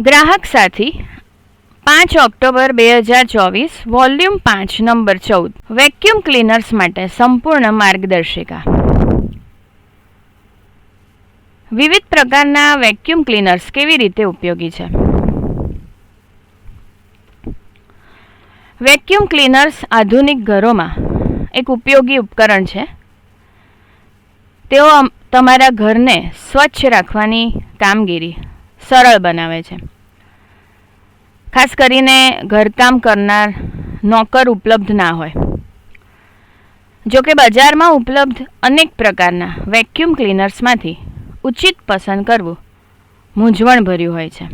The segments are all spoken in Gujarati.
ગ્રાહક સાથી, પાંચ ઓક્ટોબર બે હજાર ચોવીસ, વોલ્યુમ પાંચ, નંબર ચૌદ. વેક્યુમ ક્લીનર્સ માટે સંપૂર્ણ માર્ગદર્શિકા. વિવિધ પ્રકારના વેક્યુમ ક્લીનર્સ કેવી રીતે ઉપયોગી છે? વેક્યુમ ક્લીનર્સ આધુનિક ઘરોમાં એક ઉપયોગી ઉપકરણ છે. તેઓ તમારા ઘરને સ્વચ્છ રાખવાની કામગીરી સરળ બનાવે છે. ખાસ કરીને ઘરકામ કરનાર નોકર ઉપલબ્ધ ના હોય. જો કે બજારમાં ઉપલબ્ધ અનેક પ્રકારના વેક્યુમ ક્લીનર્સમાંથી ઉચિત પસંદ કરવું મૂંઝવણભર્યું હોય છે.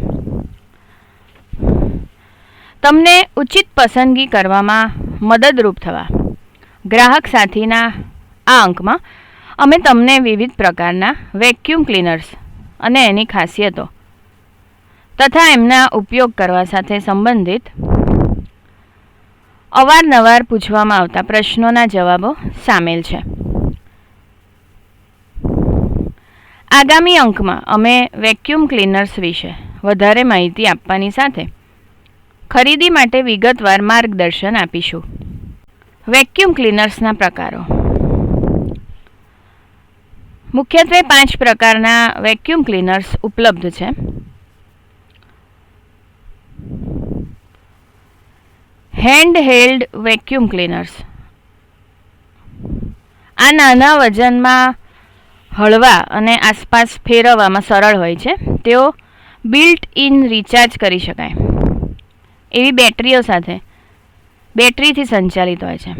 તમને ઉચિત પસંદગી કરવામાં મદદરૂપ થવા, ગ્રાહક સાથીના આ અંકમાં અમે તમને વિવિધ પ્રકારના વેક્યુમ ક્લીનર્સ અને એની ખાસિયતો તથા એમના ઉપયોગ કરવા સાથે સંબંધિત અવારનવાર પૂછવામાં આવતા પ્રશ્નોના જવાબો સામેલ છે. આગામી અંકમાં અમે વેક્યુમ ક્લીનર્સ વિશે વધારે માહિતી આપવાની સાથે ખરીદી માટે વિગતવાર માર્ગદર્શન આપીશું. વેક્યુમ ક્લીનર્સના પ્રકારો. મુખ્યત્વે પાંચ પ્રકારના વેક્યુમ ક્લીનર્સ ઉપલબ્ધ છે. હેન્ડ હેલ્ડ વેક્યુમ ક્લીનર્સ આ નાના વજનમાં હળવા અને આસપાસ ફેરવવામાં સરળ હોય છે. તેઓ બિલ્ટ ઇન રિચાર્જ કરી શકાય. એવી બેટરીઓ સાથે બેટરીથી સંચાલિત હોય છે.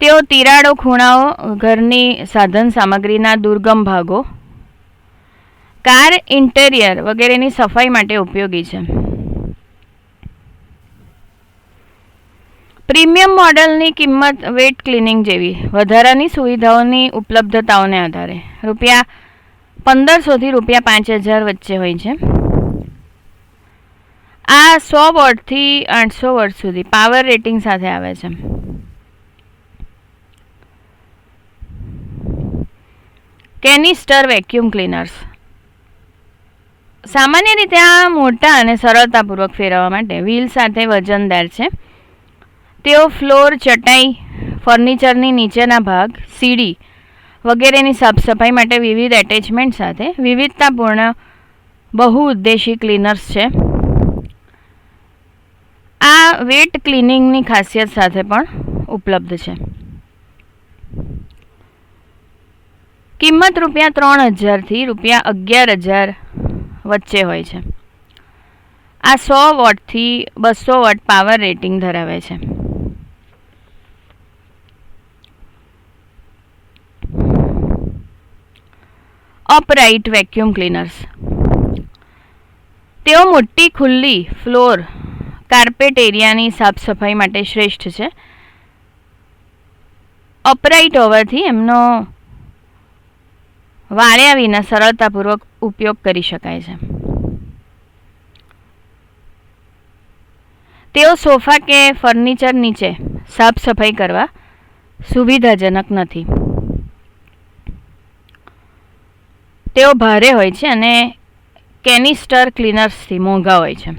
તેઓ તિરાડો, ખૂણાઓ, ઘરની સાધન સામગ્રીના દુર્ગમ ભાગો, કાર ઇન્ટેરિયર વગેરેની સફાઈ માટે ઉપયોગી છે. પ્રીમિયમ મોડલની કિંમત વેટ ક્લિનિંગ જેવી. વધારાની સુવિધાઓની ઉપલબ્ધતાઓને આધારે. રૂપિયા પંદરસોથી રૂપિયા પાંચ હજાર વચ્ચે હોય છે. આ સો વોટથી આઠસો વોટ સુધી પાવર રેટિંગ સાથે આવે છે. Canister vacuum cleaners. સામાન્ય રીતે આ મોટા અને સરળતાપૂર્વક ફેરવવા માટે વ્હીલ સાથે વજનદાર છે. તેઓ ફ્લોર, ચટાઈ, ફર્નિચરની નીચેના ભાગ, સીડી વગેરેની સાફ સફાઈ માટે વિવિધ એટેચમેન્ટ સાથે વિવિધતાપૂર્ણ બહુઉદ્દેશી ક્લીનર્સ છે. આ વેટ ક્લિનિંગની ખાસિયત સાથે પણ ઉપલબ્ધ છે. કિંમત રૂપિયા ત્રણ હજારથી રૂપિયા અગિયાર હજાર વચ્ચે હોય છે. આ સો વોટથી બસો વોટ પાવર રેટિંગ ધરાવે છે. અપરાઇટ વેક્યુમ ક્લીનર્સ તેઓ મોટી ખુલ્લી ફ્લોર, કાર્પેટ એરિયાની સાફ સફાઈ માટે શ્રેષ્ઠ છે. અપરાઇટ હોવાથી એમનો વાળ્યા વિના સરળતાપૂર્વક ઉપયોગ કરી શકાય છે. તેઓ સોફા કે ફર્નિચર નીચે સાફ સફાઈ કરવા સુવિધાજનક નથી. તેઓ ભારે હોય છે અને કેનિસ્ટર ક્લીનર્સથી મોંઘા હોય છે.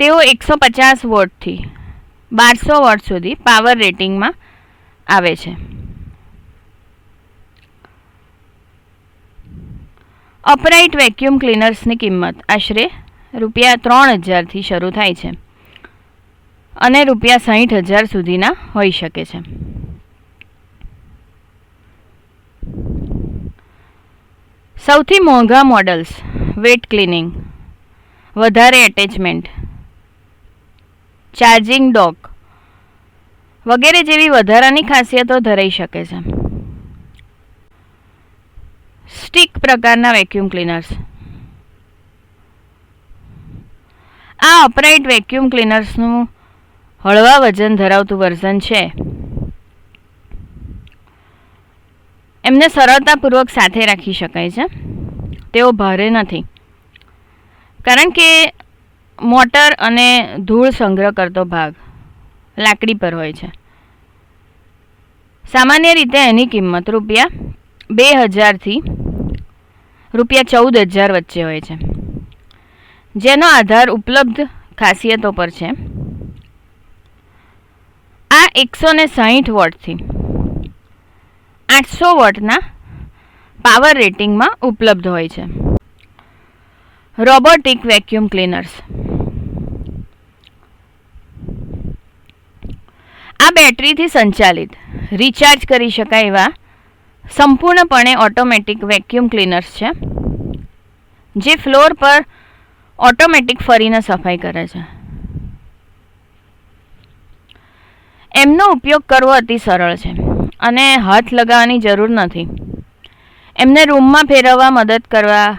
તેઓ એકસો પચાસ વોટથી બારસો વોટ સુધી પાવર રેટિંગમાં આવે છે. અપરાઇટ વેક્યુમ ક્લીનર્સની કિંમત આશરે રૂપિયા ત્રણ હજારથી શરૂ થાય છે અને રૂપિયા સાહીઠ હજાર સુધીના હોઈ શકે છે. સૌથી મોંઘા મોડલ્સ, વેટ ક્લિનિંગ, વધારે એટેચમેન્ટ, ચાર્જિંગ ડોક વગેરે જેવી વધારાની ખાસિયતો ધરાઈ શકે છે. સ્ટિક પ્રકારના વેક્યુમ ક્લીનર્સ. આ અપરાઇટ વેક્યુમ ક્લીનર્સનું હળવા વજન ધરાવતું વર્ઝન છે. એમને સરળતાપૂર્વક સાથે રાખી શકાય છે. તેઓ ભારે નથી. કારણ કે મોટર અને ધૂળ સંગ્રહ કરતો ભાગ લાકડી પર હોય છે. સામાન્ય રીતે એની કિંમત રૂપિયા બે હજારથી રૂપિયા ચૌદ હજાર વચ્ચે હોય છે. જેનો આધાર ઉપલબ્ધ ખાસિયતો પર છે. આ એકસો ને સાહીઠ વોટથી આઠસો વોટના પાવર રેટિંગમાં ઉપલબ્ધ હોય છે. Robotic vacuum cleaners. આ બેટરીથી સંચાલિત. રિચાર્જ કરી શકાય એવા સંપૂર્ણપણે ઓટોમેટિક વેક્યુમ ક્લીનર્સ છે, જે ફ્લોર પર ઓટોમેટિક ફરીને સફાઈ કરે છે. એમનો ઉપયોગ કરવો અતિ સરળ છે. અને હાથ લગાવવાની જરૂર નથી. એમને રૂમમાં ફેરવવા મદદ કરવા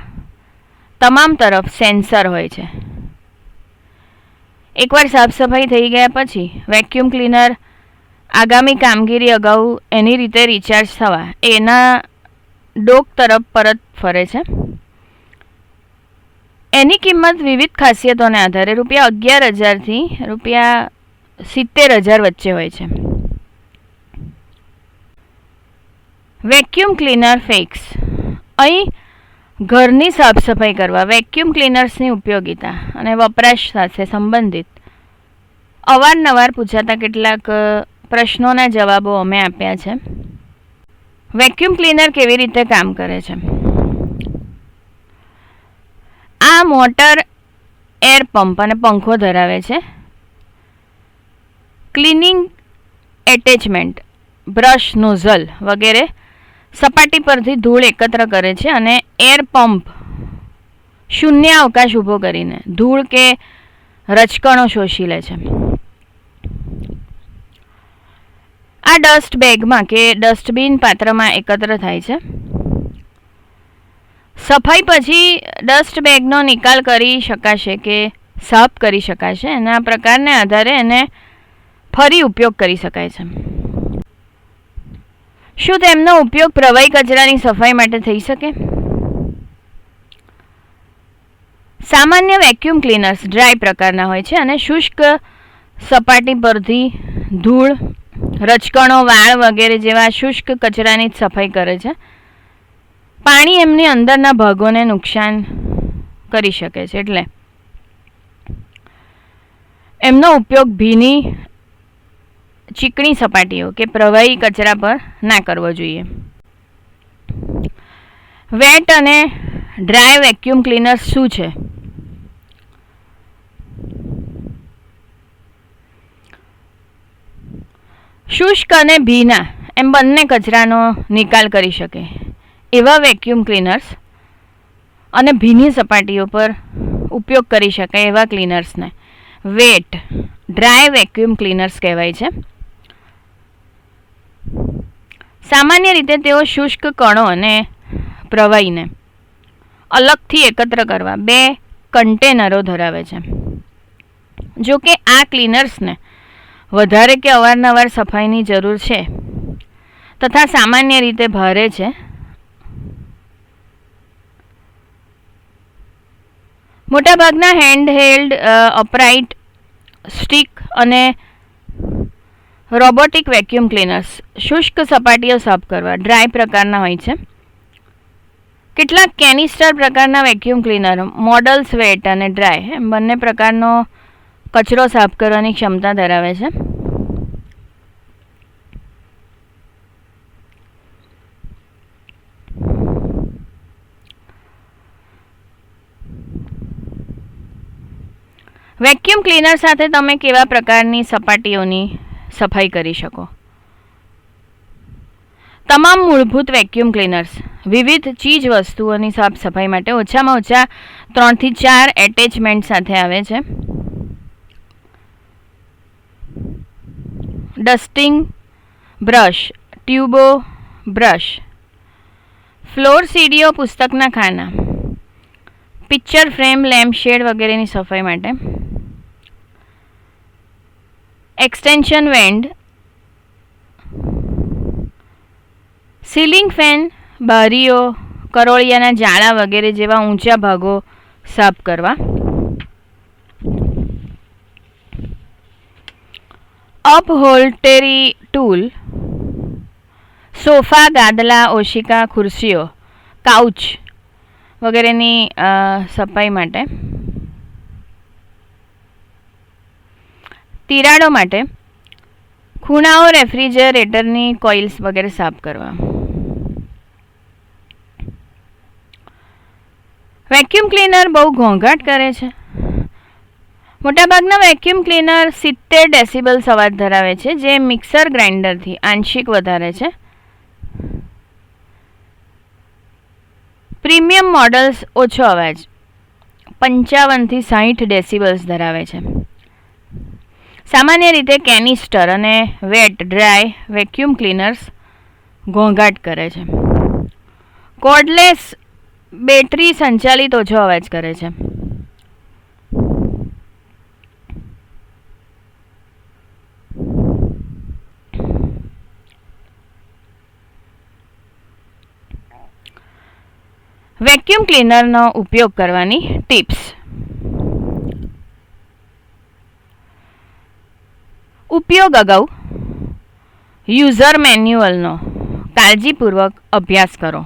તમામ તરફ સેન્સર હોય છે. એકવાર સાફ સફાઈ થઈ ગયા પછી વેક્યુમ ક્લીનર આગામી કામગીરી અગાઉ એની રીતે રિચાર્જ થવા, એના ડોક તરફ પરત ફરે છે. એની કિંમત વિવિધ ખાસિયતોને આધારે રૂપિયા અગિયાર હજારથી રૂપિયા સિત્તેર હજાર વચ્ચે હોય છે. વેક્યુમ ક્લીનર ફેક્સ. અહીં ઘરની સાફ સફાઈ કરવા, વેક્યુમ ક્લીનર્સની ઉપયોગિતા અને વપરાશ સાથે સંબંધિત. અવારનવાર પૂછાતા કેટલાક પ્રશ્નોના જવાબો અમે આપ્યા છે. વેક્યુમ ક્લીનર કેવી રીતે કામ કરે છે? આ મોટર એર પંપ અને પંખો ધરાવે છે. ક્લિનિંગ એટેચમેન્ટ બ્રશ નોઝલ વગેરે સપાટી પરથી ધૂળ એકત્ર કરે છે અને એર પંપ શૂન્ય અવકાશ ઊભો કરીને ધૂળ કે રજકણો શોષી લે છે. આ ડસ્ટ બેગમાં કે ડસ્ટબિન પાત્રમાં એકત્ર થાય છે. સફાઈ પછી ડસ્ટ બેગનો નિકાલ કરી શકાશે કે સાફ કરી શકાશે એના પ્રકારને આધારે એને ફરી ઉપયોગ કરી શકાય છે. શું તેમનો ઉપયોગ પ્રવાહી કચરાની સફાઈ માટે થઈ શકે? સામાન્ય વેક્યુમ ક્લીનર્સ ડ્રાય પ્રકારના હોય છે અને શુષ્ક સપાટી પરથી ધૂળ, રચકણો, વાળ વગેરે જેવા શુષ્ક કચરાની જ સફાઈ કરે છે. પાણી એમની અંદરના ભાગોને નુકસાન કરી શકે છે એટલે. એમનો ઉપયોગ ભીની ચીકણી સપાટીઓ કે પ્રવાહી કચરા પર ના કરવો જોઈએ. વેટ અને ડ્રાય વેક્યુમ ક્લીનર શું છે? શુષ્ક અને ભીના એમ બંને કચરાનો નિકાલ કરી શકે. એવા વેક્યુમ ક્લીનર્સ અને ભીની સપાટીઓ પર ઉપયોગ કરી શકાય એવા ક્લીનર્સને. વેટ, ડ્રાય વેક્યુમ ક્લીનર્સ કહેવાય છે. સામાન્ય રીતે તેઓ શુષ્ક કણો અને પ્રવાહીને અલગથી એકત્ર કરવા બે કન્ટેનરો ધરાવે છે. જો કે આ ક્લીનર્સને વધારે કે અવારનવાર સફાઈની જરૂર છે તથા સામાન્ય રીતે ભારે છે. મોટાભાગના હેન્ડહેલ્ડ અપરાઇટ સ્ટિક અને રોબોટિક વેક્યુમ ક્લીનર્સ. શુષ્ક સપાટીઓ સાફ કરવા. ડ્રાય પ્રકારના હોય છે. કેટલાક કેનિસ્ટર પ્રકારના વેક્યુમ ક્લીનર મોડલ્સ વેટ અને ડ્રાય, એમ બંને પ્રકારનો કચરો સાફ કરવાની ક્ષમતા ધરાવે છે. વેક્યુમ ક્લીનર સાથે તમે કેવા પ્રકારની સપાટીઓની સફાઈ કરી શકો. તમામ મૂળભૂત વેક્યુમ ક્લીનર્સ વિવિધ ચીજ વસ્તુઓની સાફ સફાઈ માટે ઓછામાં ઓછા ત્રણથી ચાર એટેચમેન્ટ સાથે આવે છે. Dusting brush turbo brush floor સીડીઓ, પુસ્તકના ખાના. પિક્ચર ફ્રેમ લેમ્પ શેડ વગેરેની સફાઈ માટે. એક્સટેન્શન વેન્ડ સીલિંગ ફેન બારીઓ, કરોળિયાના જાળા વગેરે જેવા ઊંચા ભાગો સાફ કરવા. અપહોલ્ટેરી ટૂલ સોફા, ગાદલા, ઓશિકા, ખુરશીઓ કાઉચ વગેરેની સફાઈ માટે. તિરાડો માટે ખૂણાઓ રેફ્રિજરેટરની કોઇલ્સ વગેરે સાફ કરવા. વેક્યુમ ક્લીનર બહુ ઘોંઘાટ કરે છે. મોટાભાગના વેક્યુમ ક્લીનર સિત્તેર ડેસિબલ્સ અવાજ ધરાવે છે, જે મિક્સર ગ્રાઇન્ડરથી આંશિક વધારે છે. પ્રીમિયમ મોડલ્સ ઓછો અવાજ, પંચાવનથી સાહીઠ ડેસિબલ્સ ધરાવે છે. સામાન્ય રીતે કેનિસ્ટર અને વેટ ડ્રાય વેક્યુમ ક્લીનર્સ ઘોંઘાટ કરે છે. કોર્ડલેસ બેટરી સંચાલિત ઓછો અવાજ કરે છે. વેક્યુમ ક્લીનરનો ઉપયોગ કરવાની ટિપ્સ. ઉપયોગ અગાઉ યુઝર મેન્યુઅલનો કાળજીપૂર્વક અભ્યાસ કરો.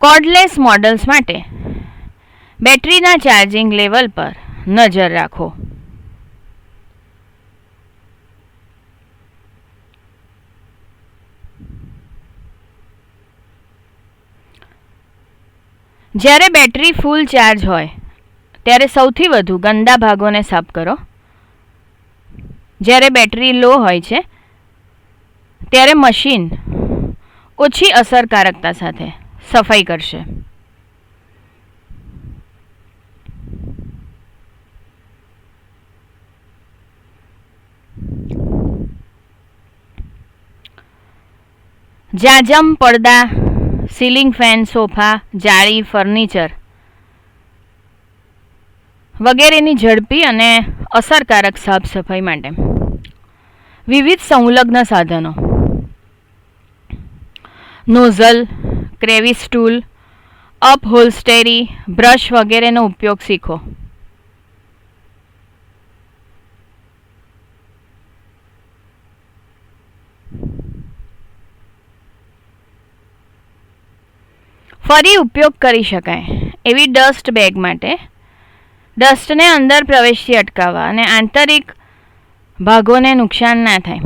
કોર્ડલેસ મોડલ્સ માટે બેટરીના ચાર્જિંગ લેવલ પર નજર રાખો. જ્યારે બેટરી ફૂલ ચાર્જ હોય, ત્યારે સૌથી વધુ ગંદા ભાગોને સાફ કરો. જ્યારે બેટરી લો હોય છે, ત્યારે મશીન ઓછી અસરકારકતા સાથે સફાઈ કરશે. જાજમ પડદા સીલિંગ ફેન, સોફા, જાળી, ફર્નિચર વગેરેની ઝડપી અને અસરકારક સાફ સફાઈ માટે. વિવિધ સંલગ્ન સાધનો. Nozzle, crevice tool, upholstery, brush વગેરેનો ઉપયોગ શીખો. ફરી ઉપયોગ કરી શકાય એવી ડસ્ટ બેગ માટે. ડસ્ટને અંદર પ્રવેશથી અટકાવવા અને આંતરિક ભાગોને નુકસાન ના થાય.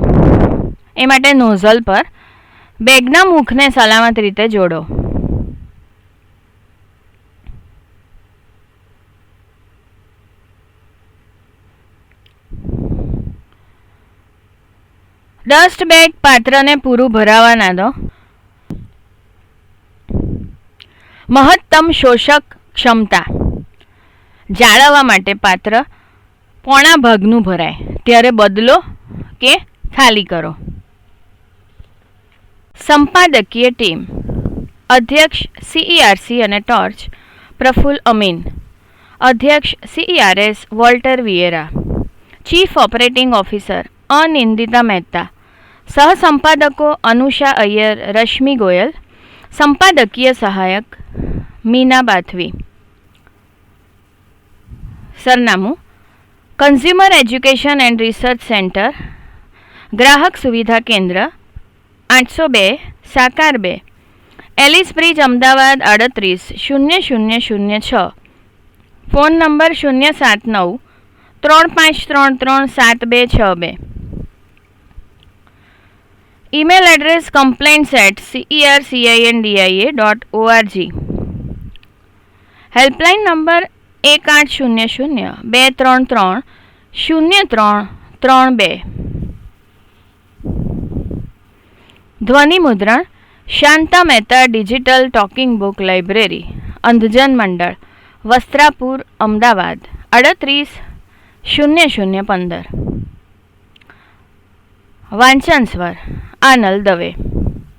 એ માટે નોઝલ પર બેગના મુખને સલામત રીતે જોડો. ડસ્ટ બેગ પાત્રને પૂરું ભરાવા ના દો. મહત્તમ શોષક ક્ષમતા જાળવવા માટે પાત્ર પોણા ભાગનું ભરાય. ત્યારે બદલો કે ખાલી કરો. સંપાદકીય ટીમ. અધ્યક્ષ સીઈઆરસી અને ટોર્ચ. પ્રફુલ અમીન. અધ્યક્ષ CERS Walter Vieira. Chief operating officer Anindita Mehta. સહસંપાદકો Anusha Iyer, Rashmi Goyal સંપાદકીય સહાયક મીના બાથવી. સરનામું consumer education and research centre ગ્રાહક સુવિધા કેન્દ્ર, આઠસો બે, સાકાર બે. એલિસ બ્રિજ, અમદાવાદ, આડત્રીસ, શૂન્ય શૂન્ય શૂન્ય છ. ફોન નંબર શૂન્ય સાત નવ, ત્રણ પાંચ ત્રણ ત્રણ સાત બે છ બે. Email address complaints at CER CINDIA dot ORG helpline number એક આઠ શૂન્ય શૂન્ય બે ત્રણ ત્રણ શૂન્ય ત્રણ ત્રણ બે ધ્વનિ મુદ્રણ Shanta Mehta digital talking book library Andhjan Mandal Vastrapur Ahmedabad અડત્રીસ શૂન્ય શૂન્ય પંદર વાંચન સ્વર આનલ દવે.